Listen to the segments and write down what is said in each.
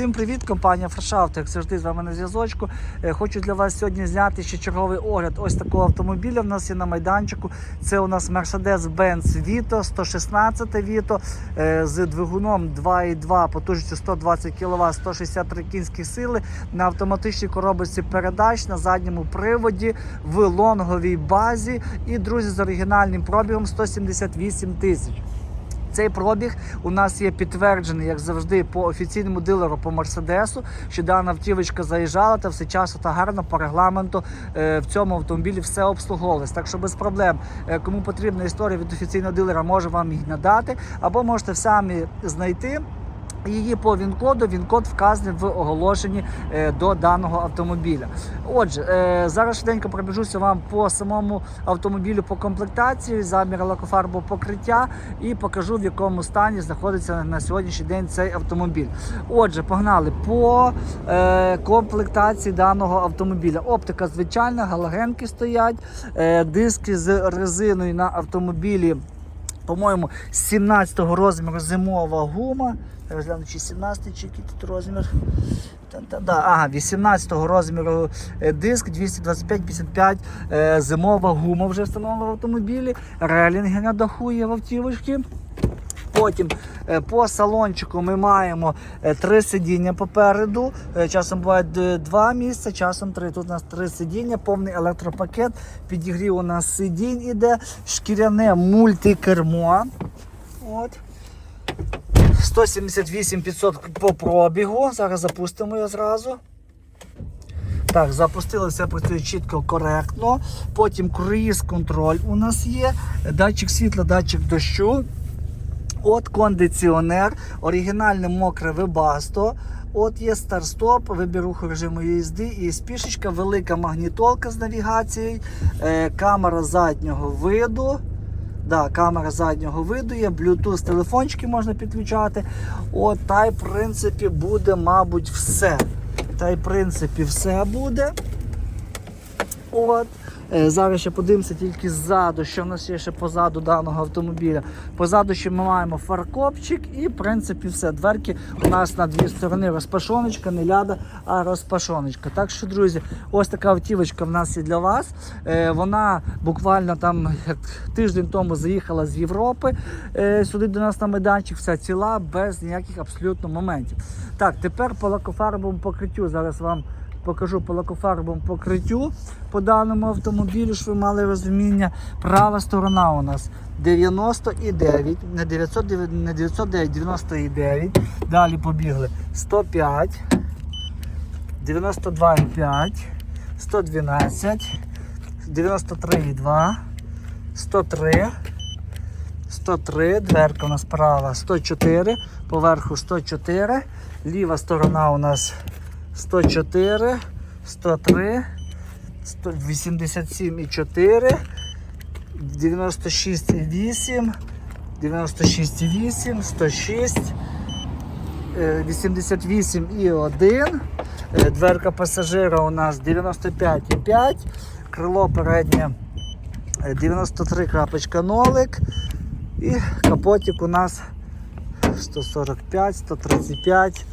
Всім привіт, компанія Фрешавто, як завжди з вами на зв'язочку. Е, Хочу для вас сьогодні зняти ще черговий огляд ось такого автомобіля. В нас є на майданчику. Це у нас Mercedes-Benz Vito 116 Vito е, з двигуном 2.2 потужністю 120 кВт, 163 кінські сили на автоматичній коробочці передач на задньому приводі в лонговій базі. І друзі з оригінальним пробігом 178 тисяч. Цей пробіг у нас є підтверджений, як завжди, по офіційному дилеру по Мерседесу, що дана автівочка заїжджала та все часу та гарно по регламенту е, в цьому автомобілі все обслуговувалось. Так що без проблем, е, кому потрібна історія від офіційного дилера, може вам її надати, або можете самі знайти. Її по він-коду, він-код вказаний в оголошенні е, до даного автомобіля. Отже, е, зараз швиденько пробіжуся вам по самому автомобілю по комплектації, замір лакофарбового покриття і покажу в якому стані знаходиться на сьогоднішній день цей автомобіль. Отже, погнали по е, комплектації даного автомобіля. Оптика звичайна, галогенки стоять, е, диски з резиною на автомобілі. По-моєму, з 17-го розміру зимова гума. Я розгляну, чи 17 чи який тут розмір. Да, ага, 18-го розміру е, диск 225-55 е, зимова гума вже встановлена в автомобілі. Релінги на даху є в автівочці. Потім е, по салончику ми маємо е, три сидіння попереду. Е, Часом буває два місця, часом три. Тут у нас три сидіння, повний електропакет. Підігрів у нас сидінь іде, шкіряне мультикермо. От. 178 500 по пробігу. Зараз запустимо його зразу. Так, запустили, все працює чітко, коректно. Потім круїз контроль у нас є. Датчик світла, датчик дощу. От кондиціонер, оригінальне мокре вебасто. От є старт-стоп, вибір руху режиму їзди і спішечка, велика магнітолка з навігацією, е, камера заднього виду. Да, камера заднього виду є, Bluetooth телефончики можна підключати. От, та й в принципі буде, мабуть, все. Та й в принципі все буде. От. Е, Зараз ще подивимося тільки ззаду, що в нас є ще позаду даного автомобіля. Позаду ще ми маємо фаркопчик і, в принципі, все. Дверки у нас на дві сторони розпашоночка, не ляда, а розпашоночка. Так що, друзі, ось така автівочка в нас є для вас. Е, Вона буквально там тиждень тому заїхала з Європи е, сюди до нас на майданчик, вся ціла, без ніяких абсолютно моментів. Так, тепер по лакофарбовому покриттю. Зараз вам покажу по лакофарбовому покриттю по даному автомобілю, щоб ви мали розуміння. Права сторона у нас 99, не 909, не 909, 99. Далі побігли 105, 92,5, 112, 93,2, 103. 103, дверка у нас права 104, поверху 104, ліва сторона у нас 104, 103, 87,4, 96,8, 96,8, 106, е, 88,1, е, дверка пасажира у нас 95,5, крило переднє е, 93.0 і капотик у нас 145, 135,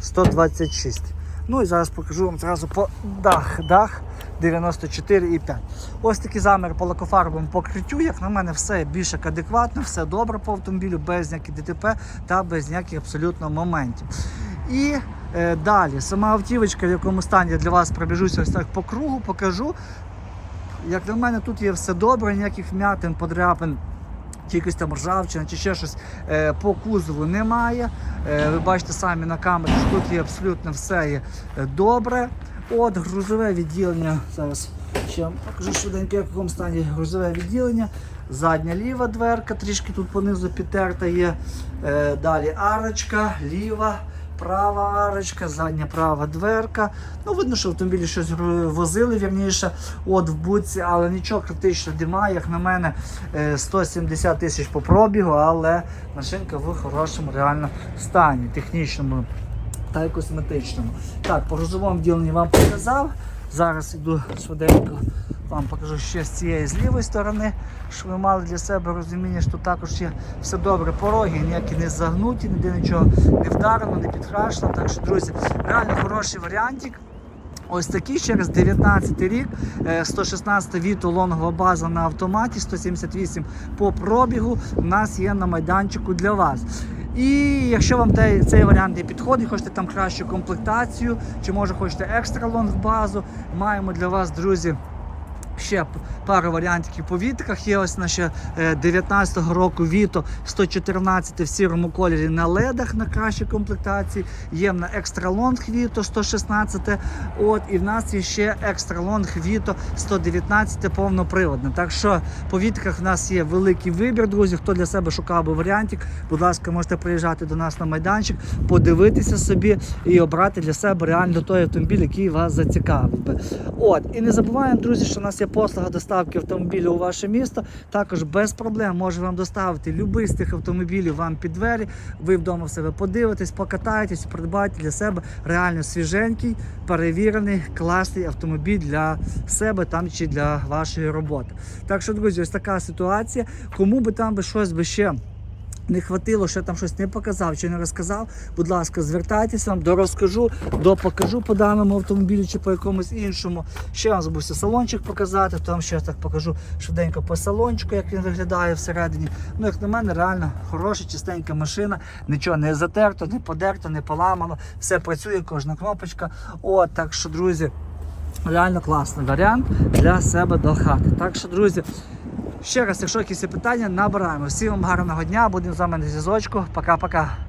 126. Ну і зараз покажу вам зразу по дах. Дах 94,5. Ось такий замір по лакофарбовому покриттю. Як на мене, все більш як адекватно, все добре по автомобілю, без ніяких ДТП та без ніяких абсолютно моментів. І е, далі, сама автівочка, в якому стані я для вас пробіжуся ось так по кругу, покажу. Як на мене, тут є все добре, ніяких вмятин, подряпин чи там ржавчина, чи ще щось е, по кузову немає. Е, ви бачите самі на камері, що тут є абсолютно все є е, добре. От грузове відділення. Зараз ще вам покажу швиденько, в якому стані грузове відділення. Задня ліва дверка, трішки тут понизу підтерта є. Е, далі арочка, ліва. Права арочка, задня права дверка. Ну, видно, що автомобілі щось возили, вірніше, от в буці, але нічого критичного немає. Як на мене, е, 170 тисяч по пробігу, але машинка в хорошому реально стані, технічному та й косметичному. Так, по грузовому відділенні вам показав. Зараз йду швиденько Вам покажу ще з цієї з лівої сторони, щоб ви мали для себе розуміння, що також є все добре. Пороги ніякі не загнуті, ніде нічого не вдарено, не підкрашено. Так що, друзі, реально хороший варіантик. Ось такий через 19 рік, е, 116 віто лонгова база на автоматі, 178 по пробігу. У нас є на майданчику для вас. І якщо вам цей варіант не підходить, хочете там кращу комплектацію, чи може хочете екстра лонг базу, маємо для вас, друзі. Ще пару варіантів по вітрах. Є ось наше 19-го року Віто 114 в сірому кольорі на ледах на кращій комплектації. Є на екстра лонг Віто 116. От, і в нас є ще екстра лонг Віто 119 повноприводне. Так що по вітрах в нас є великий вибір, друзі. Хто для себе шукав би варіантик, будь ласка, можете приїжджати до нас на майданчик, подивитися собі і обрати для себе реально той автомобіль, який вас зацікавив би. От, і не забуваємо, друзі, що у нас є послуга доставки автомобіля у ваше місто. Також без проблем може вам доставити будь-який з тих автомобілів вам під двері. Ви вдома в себе подивитесь, покатаєтесь, придбаєте для себе реально свіженький, перевірений, класний автомобіль для себе там чи для вашої роботи. Так що, друзі, ось така ситуація. Кому би там би щось би ще не хватило, що я там щось не показав чи не розказав, будь ласка, звертайтеся вам, дорозкажу, допокажу по даному автомобілю чи по якомусь іншому. Ще вам забувся салончик показати, там ще так покажу швиденько по салончику, як він виглядає всередині. Ну, як на мене, реально хороша, чистенька машина, нічого не затерто, не подерто, не поламано, все працює, кожна кнопочка. От, так що, друзі, реально класний варіант для себе до хати. Так що, друзі. Ще раз, якщо якісь питання, набираємо. Всім вам гарного дня, будемо з вами на зв'язочку. Пока-пока.